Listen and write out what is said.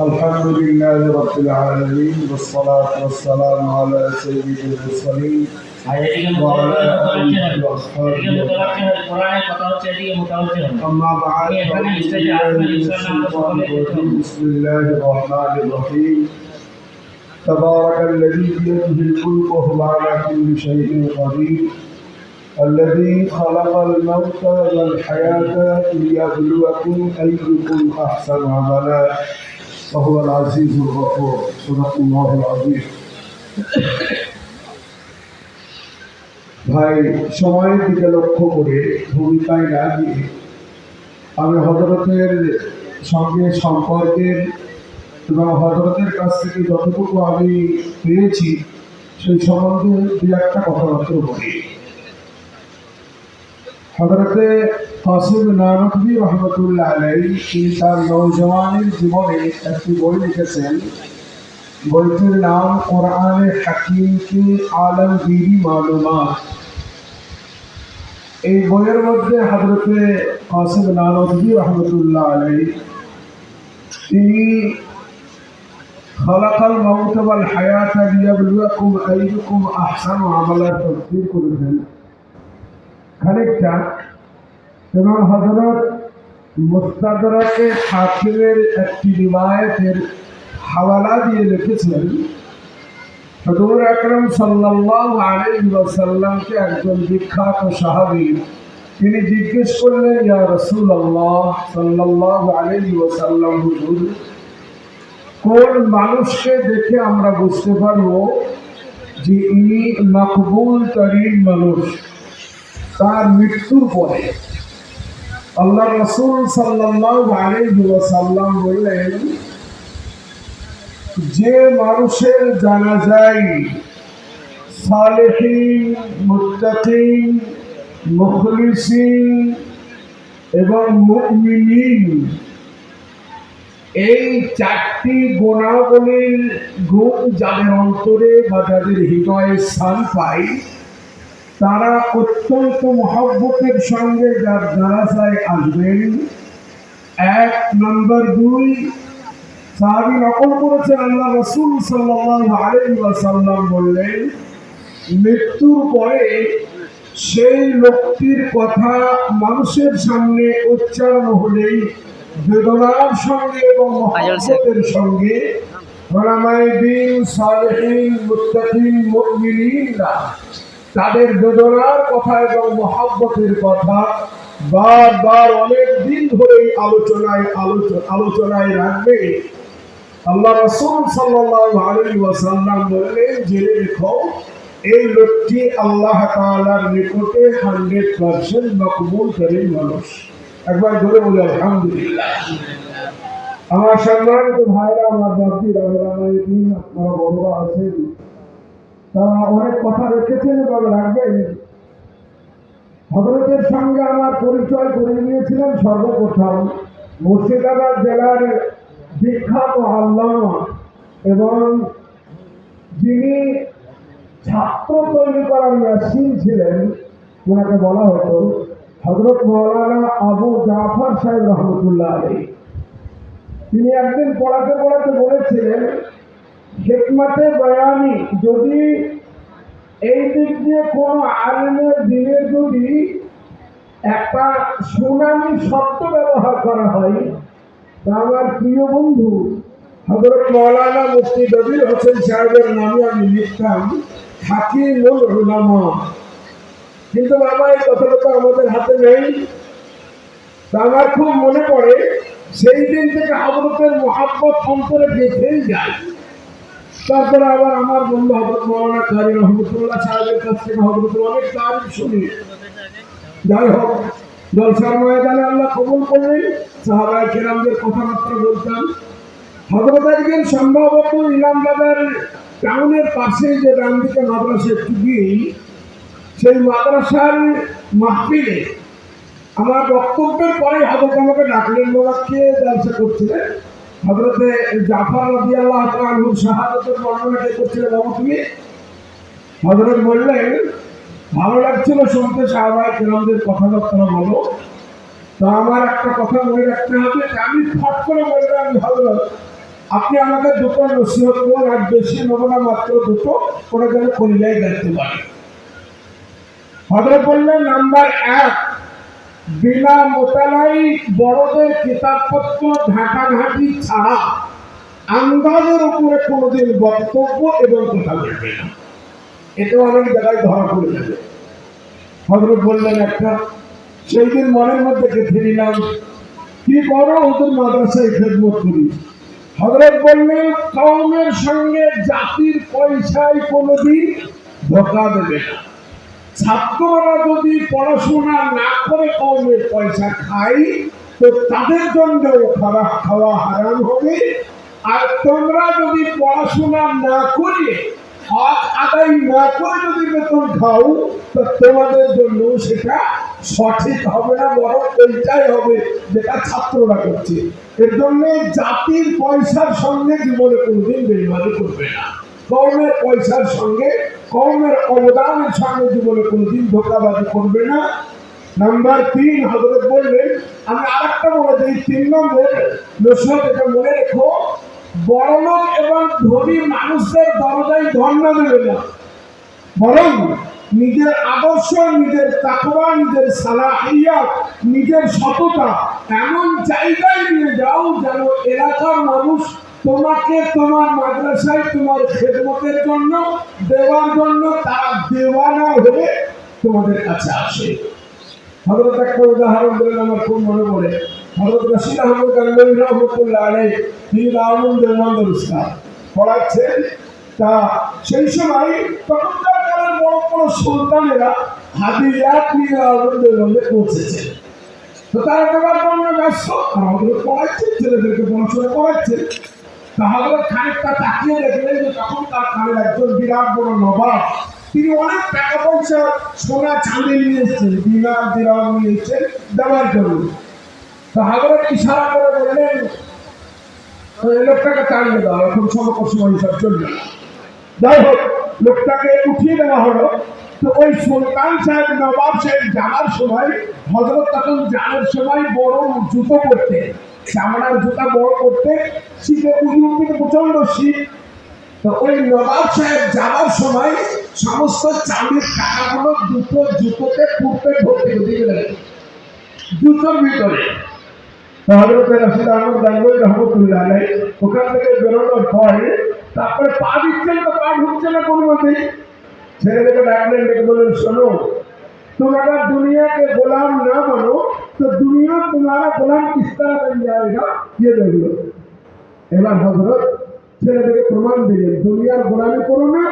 الحمد لله رب العالمين والصلاة والسلام على سيد المرسلين وعلى آله وأصحابه. أما بعد بسم الله الرحمن الرحيم. تبارك الذي بيده الملك وهو على كل شيء قدير. الذي خلق الموت والحياة ليبلوكم أيكم أحسن عملا وهو العزيز الغفور صدق الله العظيم ভাই সময়ের দিকে লক্ষ্য করে ভূমিকায় না দিয়ে আমি হজরতের সঙ্গে সম্পর্কের এবং হজরতের কাছ থেকে যতটুকু আমি পেয়েছি সেই সম্বন্ধে দু একটা কথাবার্তা বলি হজরতে কাসিম নানকবি রহমতুল্লাহ আলাই তার নৌজওয়ানের জীবনে একটি বই লিখেছেন। বইটির নাম কোরআনে হাকিমকে আলমগিরি মালুমাত। এই বইয়ের মধ্যে হজরতে কাসিম নানকবি রহমতুল্লাহ আলাই তিনি মৌত ওয়াল হায়াত লিয়াবলুয়াকুম আইয়ুকুম আহসানু আমালা তাফসীর করেছেন। খানিকটা। এবং হজরত মুস্তাদরাকে হাকিমের একটি রিবায়তের হাওয়ালা দিয়ে লিখেছেন, হজুর আকরম সাল্লাল্লাহু আলাইহি ওয়াসাল্লামকে একজন বিখ্যাত সাহাবী। তিনি জিজ্ঞেস করলেন, ইয়া রাসূলুল্লাহ সাল্লাল্লাহু আলাইহি ওয়াসাল্লাম হুজুর, কোন মানুষকে দেখে আমরা বুঝতে পারব যে ইনি মকবুল তরিন মানুষ? তার মৃত্যুর পরে আল্লাহ রসুল ওয়াসাল্লাম বললেন, যে মানুষের জানা যায় সালেহীন, মুত্তাকিন, মুখলিসিন এবং মুমিনিন এই চারটি গুণাবলীর গুণ যাদের অন্তরে বা যাদের হৃদয়ে স্থান পায় তারা অত্যন্ত মহব্বতের সঙ্গে যার জানাজায় আসবেন। এক নম্বর দুই সাহাবি নকল করেছেন আল্লাহ রসুল সাল্লাম বললেন মৃত্যুর পরে সেই লোকটির কথা মানুষের সামনে উচ্চারণ হলেই বেদনার সঙ্গে এবং মহব্বতের সঙ্গে ওলামায়ে দিন সালেহিন মুত্তাকিন তাদের বেদনার কথা এবং মহাব্বতের কথা বারবার অনেক দিন ধরেই আলোচনায় আলোচনা আলোচনায় রাখবে। আল্লাহ রসুল সাল্লাল্লাহু আলাইহি ওয়াসাল্লাম বললেন, জেনে রেখো, এই লোকটি আল্লাহ তাআলার নিকটে হান্ড্রেড পার্সেন্ট মকবুল করেন মানুষ। একবার ধরে বলি, আলহামদুলিল্লাহ। আমার সম্মানিত ভাইরা, আমার আমার দিন আপনারা বড়রা আছেন। তারা অনেক কথা রেখেছেন এবং রাখবেন। হজরতের সঙ্গে আমার পরিচয় করে নিয়েছিলেন সর্বপ্রথম। মুর্শিদাবাদ জেলার বিখ্যাত আল্লামা এবং যিনি ছাত্র তৈরি করার মেশিন ছিলেন, ওনাকে বলা হতো হজরত মৌলানা আবু জাফর সাহেব রহমতুল্লাহ আলী তিনি একদিন পড়াতে পড়াতে বলেছিলেন হেকমাতে বয়ানি। যদি এই দিক দিয়ে কোনো আলিমের দিনে যদি একটা সুনামি শব্দ ব্যবহার করা হয়, তা আমার প্রিয় বন্ধু হজরত মৌলানা মুফতি দবির হোসেন সাহেবের নামে আমি লিখতাম, হাকিমুল উলামা। কিন্তু বাবা, এই কথাটা তো আমাদের হাতে নেই। তা আমার খুব মনে পড়ে, সেই দিন থেকে হজরতের মহাব্বত অন্তরে গেঁথেই যায়। তারপরে আবার আমার বন্ধু হজরত মৌলানা কারি রহমতুল্লাহ সাহেবের কাছ থেকে হজরতের অনেক তারিফ শুনি। যাই হোক, জলসার ময়দানে আল্লাহ কবুল করলেন, সাহাবায় কেরামদের কথাবার্তা বলতাম হজরত একদিন সম্ভবত ইলামবাজার টাউনের পাশে যে ডান দিকে মাদ্রাসা গিয়েই সেই মাদ্রাসার মাহফিলে আমার বক্তব্যের পরে হজরত আমাকে ডাকলেন বাবাকে জলসা করছিলেন? হজরতে জাফর রবি আল্লাহ তালুর শাহাদতের বর্ণনাটা করছিলেন, বাবু তুমি? হজরত বললেন, ভালো লাগছিল শুনতে সাহাবাই কেরামদের কথাবার্তা বলো। তো আমার একটা কথা মনে রাখতে হবে আমি ফট করে বললাম হজরত আপনি আমাকে দুটো নসিহত করুন আর বেশি নেব না, মাত্র দুটো, কোনো যেন কলিজায় দেখতে পারে হজরত বললেন, নাম্বার এক বিনা মোতালাই বড়দের কিতাবপত্র ঘাঁটাঘাঁটি ছাড়া আন্দাজের উপরে কোনোদিন বক্তব্য এবং কথা বলবে না। এটাও অনেক জায়গায় ধরা পড়ে যাবে। হজরত বললেন, একটা সেই দিন মনের মধ্যে গেঁথে নিলাম কি করো? ওদের মাদ্রাসায় খেদমত করি। হজরত বললেন কমের সঙ্গে জাতির পয়সায় কোনোদিন ধোকা দেবে না। ছাত্ররা যদি পড়াশোনা না করে কমের পয়সা খায়, তো তাদের জন্য খারাপ খাওয়া হারাম হবে। আর তোমরা যদি পড়াশোনা না করে, হক আদায় না করে যদি বেতন খাও, তো তোমাদের জন্য সেটা সঠিক হবে না, বরং ওইটাই হবে যেটা ছাত্ররা করছে। এর জন্য জাতির পয়সার সঙ্গে জীবনে কোনোদিন বেইমানি করবে না। কর্মের পয়সার সঙ্গে কর্মের অবদানের সঙ্গে জীবনে কোনোদিন ধোকাবাজি করবে না। নাম্বার তিন হজরত বললেন, আমি আরেকটা বলে দিই, তিন নম্বর নসরত এটা মনে রেখো, বড়লোক এবং ধনী মানুষদের দরজায় ধর্ণা দেবে না। বরং নিজের আদর্শ, নিজের তাকবা নিজের সালাহিয়াত, নিজের সততা এমন জায়গায় নিয়ে যাও যেন এলাকার মানুষ তোমাকে তোমার মাদ্রাসায়, তোমার খেদমতের জন্য, দেওয়ার জন্য, তারা দেওয়ানা হয়ে তোমাদের কাছে আসে। হজরত একটা উদাহরণ দিলেন আমার খুব মনে পড়ে। হজরত রশিদ আহমদ গাঙ্গুলি রহমতুল্লাহ আলাই তিনি রামন দেওয়ান ইসলাম পড়াচ্ছেন তা সেই সময় তখনকার কালের বড় বড় সুলতানেরা হাদিয়াত নিয়ে রামন দেওয়ানে পৌঁছেছে। তো তারা দেওয়ার জন্য ব্যস্ত আমাদের পড়াচ্ছেন, ছেলেদেরকে পড়াশোনা করাচ্ছেন। খানিকটা তাকিয়ে দেখলেন যে তখন তার একজন বিরাট বড় নবাব। তিনি অনেক টাকা পয়সা সোনা চাঁদি নিয়ে এসেছেন, দিনার দিরাম নিয়ে এসেছেন, দেওয়ার জন্য। তো ইশারা করে বললেন লোকটাকে তাড়িয়ে দাও, এখন সময় হিসাব চলবে যাই হোক, লোকটাকে উঠিয়ে দেওয়া হলো। তো ওই সুলতান সাহেব, নবাব সাহেব যাওয়ার সময়, হজরত তখন যাওয়ার সময় বড় জুতো পরতে চামড়ার জুতা বড় করতে, শীতে উজুর থেকে প্রচণ্ড শীত। তো ওই নবাব সাহেব যাওয়ার সময় সমস্ত চাবির টাকাগুলো দুটো জুতোতে পুরতে ভর্তি হতে গেলেন। জুতোর ভিতরে। হজরতের আহমদ গাঙ্গুলি রহমতুল্লাহ ওখান থেকে বেরোনোর পরে তারপরে পা দিচ্ছেন তো পা ঢুকছে না কোনো মতেই ছেলেদেরকে ডাকলেন, ডেকে বললেন, শোনো তোমরা দুনিয়াকে গোলাম না বলো तो दुनिया तुम्हारा गुलाम किस तरह बन जाएगा ये देख लो এবার হজরত ছেলেদেরকে প্রমাণ দিলেন দুনিয়ার গোলামি করো না